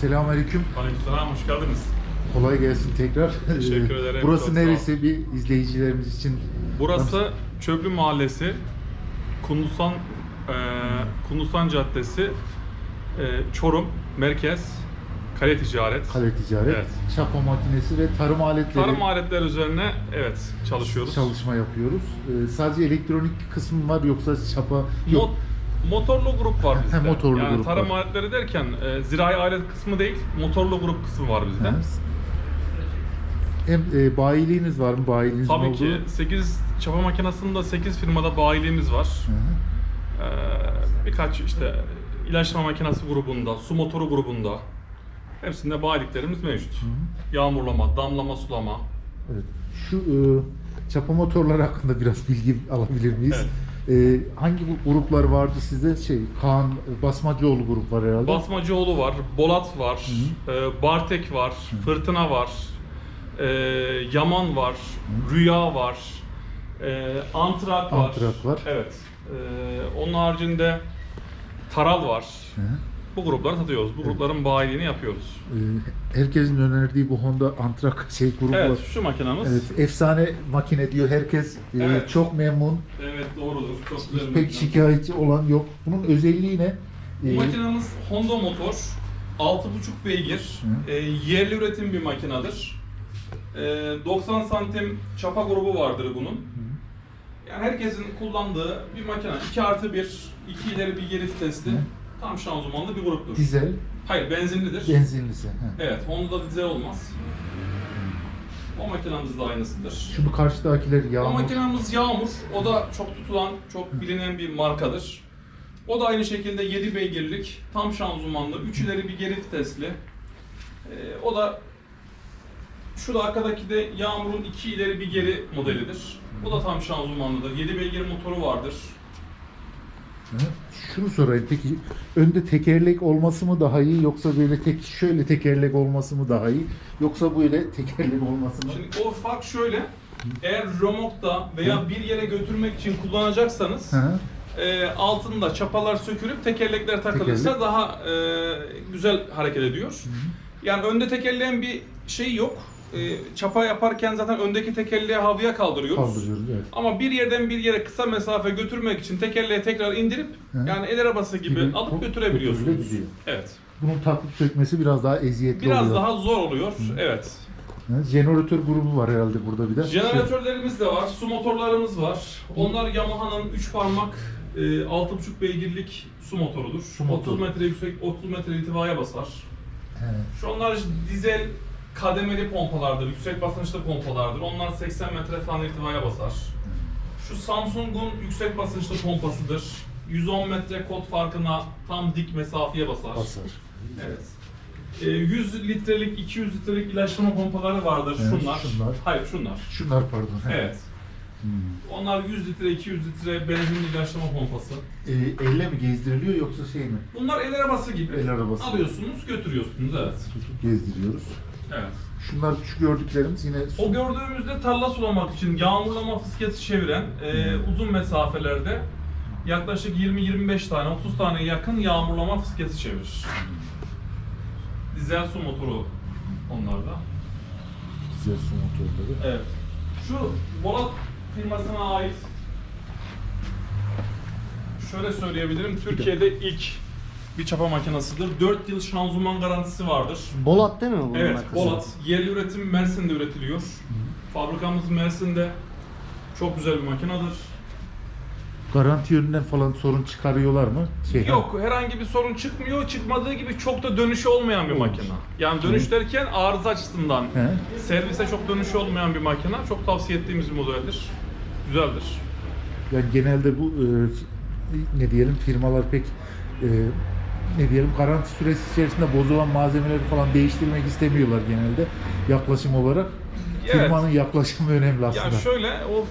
Selamünaleyküm. Aleykümselam, hoş geldiniz. Kolay gelsin tekrar. Teşekkür Ee, ederim, Burası neresi bir izleyicilerimiz için? Burası Çöplü Mahallesi, Kundusan, e, Kundusan Caddesi, e, Çorum, Merkez, Kale Ticaret. Kale ticaret, Evet. şapa makinesi ve tarım aletleri Tarım aletler üzerine evet çalışıyoruz. çalışma yapıyoruz. Ee, sadece elektronik kısmı var yoksa şapa yok. Mo- motorlu grup var bizde. Motorlu yani grup tarım var. aletleri derken e, zirai alet kısmı değil, motorlu grup kısmı var bizde. Ha. Hem e, bayiliğiniz var mı? Bayiliğiniz Tabii olduğu- ki 8 çapa makinesinde 8 firmada bayiliğimiz var. Hı hı. Ee, birkaç işte ilaçlama makinesi grubunda, su motoru grubunda hepsinde bayiliklerimiz mevcut. Yağmurlama, damlama, sulama. Evet. Şu e, çapa motorlar hakkında biraz bilgi alabilir miyiz? E, hangi bu gruplar vardı sizde? Şey, Kaan Basmacıoğlu grup var herhalde. Basmacıoğlu var, Bolat var, e, Bartek var, Fırtına var, e, Yaman var, Rüya var, e, Antrak var. Antrak var. Evet. E, onun haricinde Taral var. Hı hı. Bu grupları satıyoruz. Bu grupların bayiliğini yapıyoruz. E, herkesin önerdiği bu Honda Antrak şey grubu var. Evet, şu makinamız. Evet, efsane makine diyor herkes. E, Evet. Çok memnun. Evet doğrudur. Çok güzel bir Pek makine. şikayetçi olan yok. Bunun özelliği ne? Bu E, makinamız Honda motor. 6.5 beygir. Hı. e, yerli üretim bir makinedir. E, 90 santim çapa grubu vardır bunun. Yani herkesin kullandığı bir makine. 2 artı 1, 2 ileri bir geri vitesli. Hı. Tam şanzımanlı bir gruptur. dizel, Hayır benzinlidir. benzinlisi. Hı. Evet Honda'da dizel olmaz. O makinamız da aynısıdır. Şunu karşıdakiler O yağmur. makinamız Yağmur. O da çok tutulan, çok bilinen bir markadır. O da aynı şekilde 7 beygirlik, tam şanzımanlı, 3 ileri bir geri vitesli. Ee, o da şu da arkadaki de Yağmur'un 2 ileri bir geri modelidir. Bu da tam şanzımanlıdır. 7 beygir motoru vardır. Hı. Şunu sorayım peki önde tekerlek olması mı daha iyi yoksa böyle tek şöyle tekerlek olması mı daha iyi yoksa böyle tekerlek olması mı? Şimdi o fark şöyle. Eğer römokta veya bir yere götürmek için kullanacaksanız Hı. e, altında çapalar sökülüp tekerlekler takılırsa Tekerlek. daha e, güzel hareket ediyor. Yani önde tekerleğin bir şeyi yok. E, çapa yaparken zaten öndeki tekerleği havaya kaldırıyoruz. Kaldırıyoruz evet. Ama bir yerden bir yere kısa mesafe götürmek için tekerleği tekrar indirip Hı. yani el arabası gibi, Gibi alıp götürebiliyorsunuz. Evet. Bunun takıp sökmesi biraz daha eziyetli Biraz oluyor. daha zor oluyor. Evet. Hı. Jeneratör grubu var herhalde burada bir de. Jeneratörlerimiz de var, su motorlarımız var. Onlar Yamaha'nın 3 parmak e, 6.5 beygirlik su motorudur. Su motoru. 30 metre yüksek, 30 metre irtifaya basar. He. Şu onlar dizel kademeli pompalardır, yüksek basınçlı pompalardır. Onlar 80 metre falan irtifaya basar. Şu Samsung'un yüksek basınçlı pompasıdır. 110 metre kod farkına tam dik mesafeye basar. Basar. Evet. E, 100 litrelik, 200 litrelik ilaçlama pompaları vardır. Evet, şunlar. şunlar. Hayır şunlar. Şunlar pardon. Evet. Hmm. Onlar 100 litre, 200 litre benzinli ilaçlama pompası. E, elle mi gezdiriliyor yoksa şey mi? Bunlar el arabası gibi. El arabası. Alıyorsunuz, götürüyorsunuz. Evet. Tutup gezdiriyoruz. Evet. Şunlar şu gördüklerimiz yine O gördüğümüzde tarla sulamak için yağmurlama fıskesi çeviren e, uzun mesafelerde yaklaşık 20-25 tane, 30 tane yakın yağmurlama fıskesi çevirir. Dizel su motoru onlarda. dizel su motorları. Evet. Şu Bolat firmasına ait şöyle söyleyebilirim. Türkiye'de ilk bir çapa makinasıdır. 4 yıl şanzıman garantisi vardır. Bolat değil mi bunun Evet, markası? Bolat. Yerli üretim Mersin'de üretiliyor. Fabrikamız Mersin'de. Çok güzel bir makinedir. Garanti yönünden falan sorun çıkarıyorlar mı? Şey, Yok, herhangi bir sorun çıkmıyor. Çıkmadığı gibi çok da dönüşü olmayan bir Olmuş. makine. Yani dönüş derken arıza açısından He. servise çok dönüşü olmayan bir makine. Çok tavsiye ettiğimiz bir modeldir. Güzeldir. Yani genelde bu e, ne diyelim firmalar pek e, ne diyelim garanti süresi içerisinde bozulan malzemeleri falan değiştirmek istemiyorlar genelde yaklaşım olarak. Evet. Firmanın yaklaşımı önemli aslında. Ya şöyle o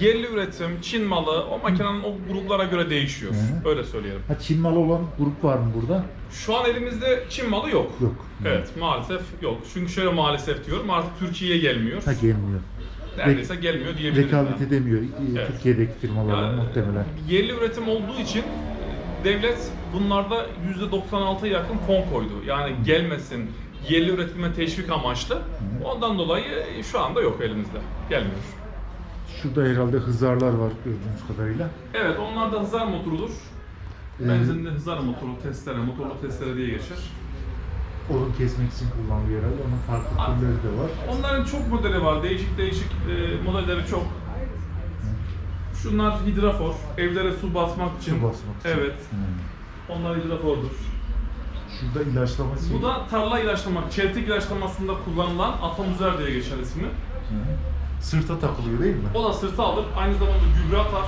yerli üretim, Çin malı o makinenin o gruplara göre değişiyor. Hı. Öyle söyleyelim. Ha Çin malı olan grup var mı burada? Şu an elimizde Çin malı yok. Yok. Evet maalesef yok. Çünkü şöyle maalesef diyorum artık Türkiye'ye gelmiyor. Ha gelmiyor. Neredeyse gelmiyor diyebiliriz. Rekabet edemiyor e, Evet. Türkiye'deki firmalarla Yani, muhtemelen. Yerli üretim olduğu için devlet bunlarda %96'ya yakın fon koydu. Yani gelmesin, yerli üretime teşvik amaçlı. Ondan dolayı şu anda yok elimizde. Gelmiyor. Şurada herhalde hızarlar var gördüğünüz kadarıyla. Evet, onlar da hızar motorudur. Ee, Benzinli hızar motoru, testere, motorlu testere diye geçer. Odun kesmek için kullanılıyor herhalde. Onun farklı türleri de var. Onların çok modeli var. Değişik değişik e, modelleri çok. Şunlar hidrafor. Evlere su basmak için. Su basmak için. Evet. Hmm. Onlar hidrafordur. Şurada ilaçlama şey. Bu da tarla ilaçlamak, çeltik ilaçlamasında kullanılan atomüzer diye geçer ismi. Hı. Sırta takılıyor değil mi? O da sırtı alır. Aynı zamanda gübre atar.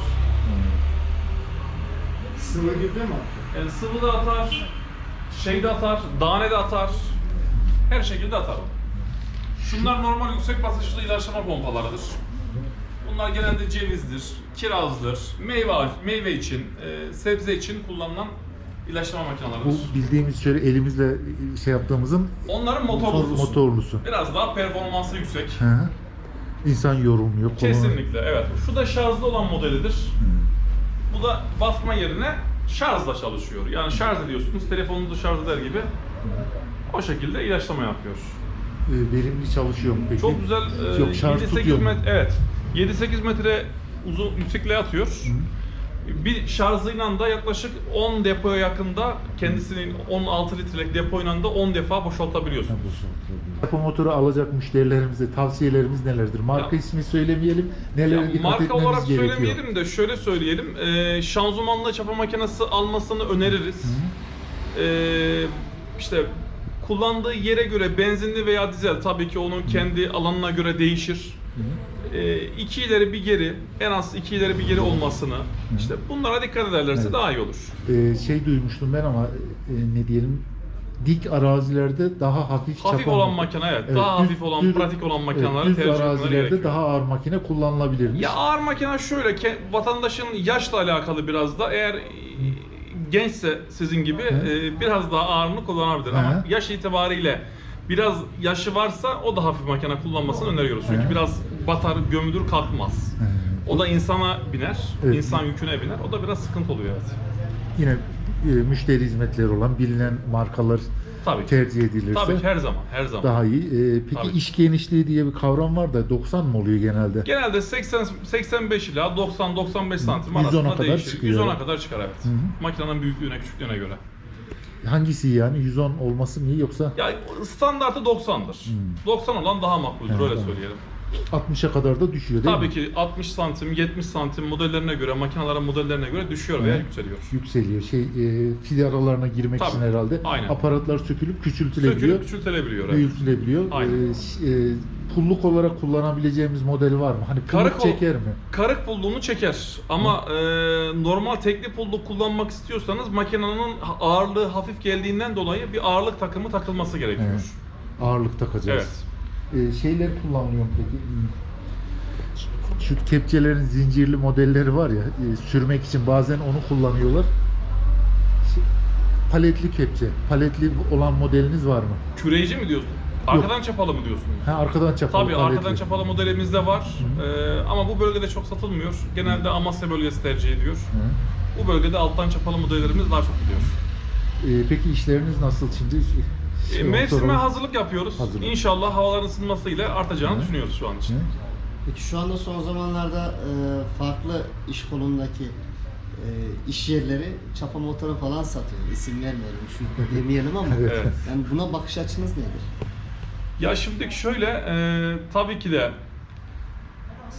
Sıvı gibi mi? Yani sıvı da atar. Şey de atar. Dane de atar. Her şekilde atar. Şunlar normal yüksek basınçlı ilaçlama pompalarıdır. Bunlar genelde cevizdir, kirazdır, meyve meyve için, e, sebze için kullanılan ilaçlama makineleridir. Bu bildiğimiz şöyle elimizle şey yaptığımızın Onların motorlusu. motorlusu. Biraz daha performansı yüksek. Hı hı. İnsan yorulmuyor. kolunu- Kesinlikle evet. Şu da şarjlı olan modelidir. Bu da basma yerine şarjla çalışıyor. Yani şarj ediyorsunuz, telefonunuzu şarj eder gibi o şekilde ilaçlama yapıyor. Ee, verimli çalışıyor mu peki? Çok güzel e, Yok, şarj 7-8 tutuyor mu? metre evet. 7-8 metre uzun yüksekliğe atıyor. Bir şarjıyla da yaklaşık 10 depoya yakında kendisinin 16 litrelik depoyla da 10 defa boşaltabiliyorsunuz. Depo motoru alacak müşterilerimize tavsiyelerimiz nelerdir? Marka Ya- ismi söylemeyelim. Nelere Ya dikkat marka etmemiz olarak gerekiyor? söylemeyelim de şöyle söyleyelim. Ee, şanzımanlı çapa makinesi almasını öneririz. Ee, işte kullandığı yere göre benzinli veya dizel tabii ki onun kendi alanına göre değişir. İki ileri bir geri, en az iki ileri bir geri olmasını, işte bunlara dikkat ederlerse Evet. daha iyi olur. Ee, şey duymuştum ben ama e, ne diyelim dik arazilerde daha hafif Hafif çapa olan makine evet, Evet, daha düz- hafif olan, düz- pratik olan makineleri evet, düz tercih etmeleri arazilerde gerekiyor. daha ağır makine kullanılabilirmiş. Ya ağır makine şöyle, ke- vatandaşın yaşla alakalı biraz da eğer e, gençse sizin gibi e, biraz daha ağırını kullanabilir Hı. ama yaş itibariyle biraz yaşı varsa o da hafif makine kullanmasını öneriyoruz. Çünkü Hı. biraz batar, gömülür, kalkmaz. Hı. O da insana biner, Evet. insan yüküne biner. O da biraz sıkıntı oluyor evet. Yine e, müşteri hizmetleri olan bilinen markalar Tabii tercih edilirse Tabii ki her zaman, her zaman. daha iyi. Ee, peki Tabii. iş genişliği diye bir kavram var da 90 mı oluyor genelde? Genelde 80 85 ila 90 95 santim 110'a arasında kadar değişir. çıkıyor. 110'a kadar çıkar evet. Hı hı. Makinenin büyüklüğüne, küçüklüğüne göre. Hangisi yani 110 olması mı iyi yoksa Ya standartı 90'dır. 90 olan daha makbuldür Evet, öyle tamam. söyleyelim. 60'a kadar da düşüyor değil Tabii mi? ki 60 santim, 70 santim modellerine göre, makinelerin modellerine göre düşüyor veya Evet. yükseliyor. Yükseliyor. Şey e, fil aralarına girmek Tabii, için herhalde aynen. aparatlar sökülüp küçültülebiliyor. Sökülüp küçültülebiliyor. Evet. büyütülebiliyor. Aynen. Ee, ş- e, pulluk olarak kullanabileceğimiz modeli var mı? Hani pulluk çeker mi? Karık pulluğunu çeker ama e, normal tekli pulluk kullanmak istiyorsanız makinenin ağırlığı hafif geldiğinden dolayı bir ağırlık takımı takılması gerekiyor. Evet. Ağırlık takacağız. Ee, şeyler kullanılıyor mu peki? Şu- kepçelerin zincirli modelleri var ya, e, sürmek için bazen onu kullanıyorlar. Şey, Paletli kepçe, paletli olan modeliniz var mı? Küreyici mi diyorsun? Arkadan çapalı mı diyorsunuz? Ha arkadan çapalı Tabii paletli. arkadan çapalı modelimiz de var Ee, ama bu bölgede çok satılmıyor. Genelde Amasya bölgesi tercih ediyor. Hı. Bu bölgede alttan çapalı modellerimiz daha çok gidiyor. Ee, peki işleriniz nasıl şimdi? E, Şey, Mevsime motoru- hazırlık yapıyoruz. Hazırlık. İnşallah havaların ısınmasıyla artacağını Hı. düşünüyoruz şu an için. Hı? Peki şu anda son zamanlarda e, farklı iş kolundaki e, iş yerleri çapa motoru falan satıyor. İsim vermeyelim şu demeyelim ama Evet. Evet. yani buna bakış açınız nedir? Ya şimdi şöyle, e, tabii ki de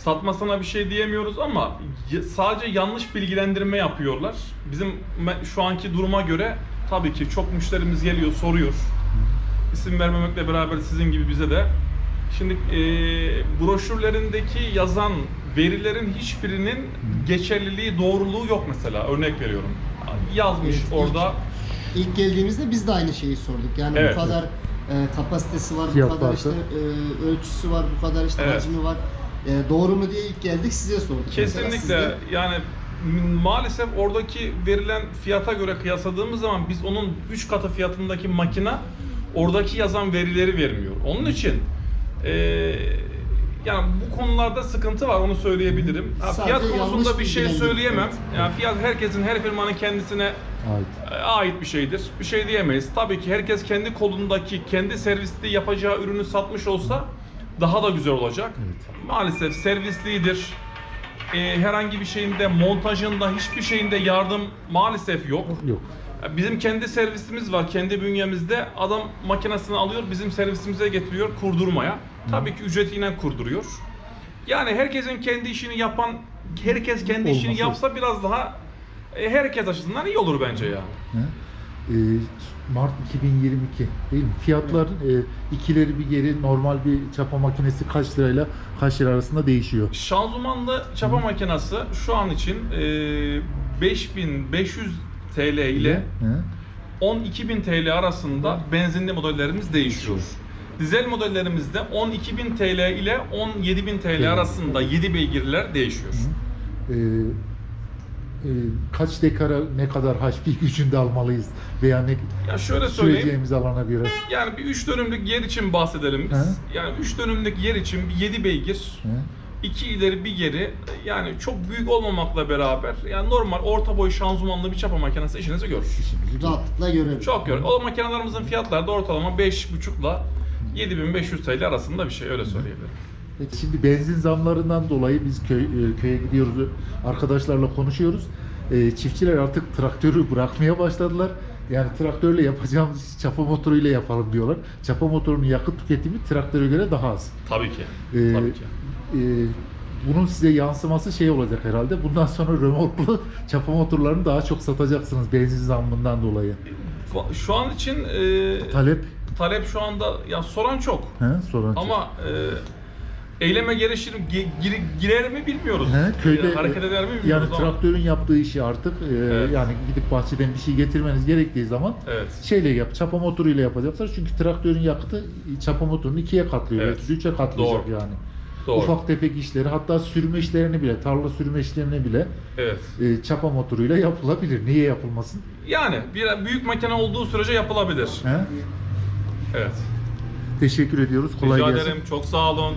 satmasına bir şey diyemiyoruz ama y- sadece yanlış bilgilendirme yapıyorlar. Bizim me- şu anki duruma göre tabii ki çok müşterimiz geliyor, soruyor. İsim vermemekle beraber sizin gibi bize de. Şimdi e, broşürlerindeki yazan verilerin hiçbirinin geçerliliği, doğruluğu yok mesela. Örnek veriyorum. Yazmış Evet, ilk- orada. İlk geldiğimizde biz de aynı şeyi sorduk. Yani Evet. bu kadar e, kapasitesi var, Fiyat bu kadar farkı. işte e, ölçüsü var, bu kadar işte Evet. hacmi var. E, doğru mu diye ilk geldik size sorduk. Mesela siz Kesinlikle de- yani m- maalesef oradaki verilen fiyata göre kıyasladığımız zaman biz onun 3 katı fiyatındaki makine oradaki yazan verileri vermiyor. Onun için eee, yani bu konularda sıkıntı var onu söyleyebilirim. Ha, Sadece fiyat yanlış konusunda bir şey bilgilendirme. söyleyemem. Evet. Yani fiyat herkesin her firmanın kendisine Ait. e, ait bir şeydir. Bir şey diyemeyiz. Tabii ki herkes kendi kolundaki, kendi servisli yapacağı ürünü satmış olsa daha da güzel olacak. Maalesef servislidir. E, herhangi bir şeyinde, montajında, hiçbir şeyinde yardım maalesef yok. Yok. Bizim kendi servisimiz var, kendi bünyemizde. Adam makinesini alıyor, bizim servisimize getiriyor kurdurmaya. Tabii ki ücretiyle kurduruyor. Yani herkesin kendi işini yapan, herkes kendi işini Olması- yapsa biraz daha e, herkes açısından iyi olur bence ya. Hı? Ee, Mart 2022 değil mi? Fiyatlar e, ikileri bir geri normal bir çapa makinesi kaç lirayla kaç lira arasında değişiyor. Şanzımanlı çapa makinesi şu an için e, 5500 TL ile Hı? 12.000 TL arasında benzinli modellerimiz değişiyor. Dizel modellerimizde 12.000 TL ile 17.000 TL arasında 7 beygirler değişiyor. Ee, e, kaç dekara ne kadar HP gücünde almalıyız veya ne Ya şöyle söyleyeyim. süreceğimiz alana göre. Yani bir 3 dönümlük yer için bahsedelim biz. Hı. Yani 3 dönümlük yer için bir 7 beygir, Hı? 2 ileri bir geri yani çok büyük olmamakla beraber yani normal orta boy şanzımanlı bir çapa makinesi işinizi görür. İşimizi. Rahatlıkla görelim. Çok görür. O makinelerimizin fiyatları da ortalama 5.5 ile 7500 TL arasında bir şey öyle söyleyebilirim. Peki şimdi benzin zamlarından dolayı biz köy, e, köye gidiyoruz, arkadaşlarla konuşuyoruz. E, çiftçiler artık traktörü bırakmaya başladılar. Yani traktörle yapacağımız çapa motoruyla yapalım diyorlar. Çapa motorunun yakıt tüketimi traktöre göre daha az. Tabii ki. Ee, Tabii ki. E, bunun size yansıması şey olacak herhalde. Bundan sonra römorklu çapa motorlarını daha çok satacaksınız benzin zammından dolayı. Şu an için e, Talep talep şu anda ya soran çok. he, soran Ama e, eyleme girişir, gi- gir- girer mi bilmiyoruz. He, köyde E, hareket eder mi yani bilmiyoruz ama. traktörün yaptığı işi artık e, Evet. yani gidip bahçeden bir şey getirmeniz gerektiği zaman Evet. şeyle yap, çapa motoruyla yapacaklar. Çünkü traktörün yakıtı çapa motorunu ikiye katlıyor. Evet. belki Üçe katlayacak Doğru. yani. Doğru. Ufak tefek işleri hatta sürme işlerini bile, tarla sürme işlerini bile Evet. e, çapa motoruyla yapılabilir. Niye yapılmasın? Yani bir büyük makine olduğu sürece yapılabilir. He? Evet. Teşekkür ediyoruz. Kolay Rica gelsin. ederim. Çok sağ olun.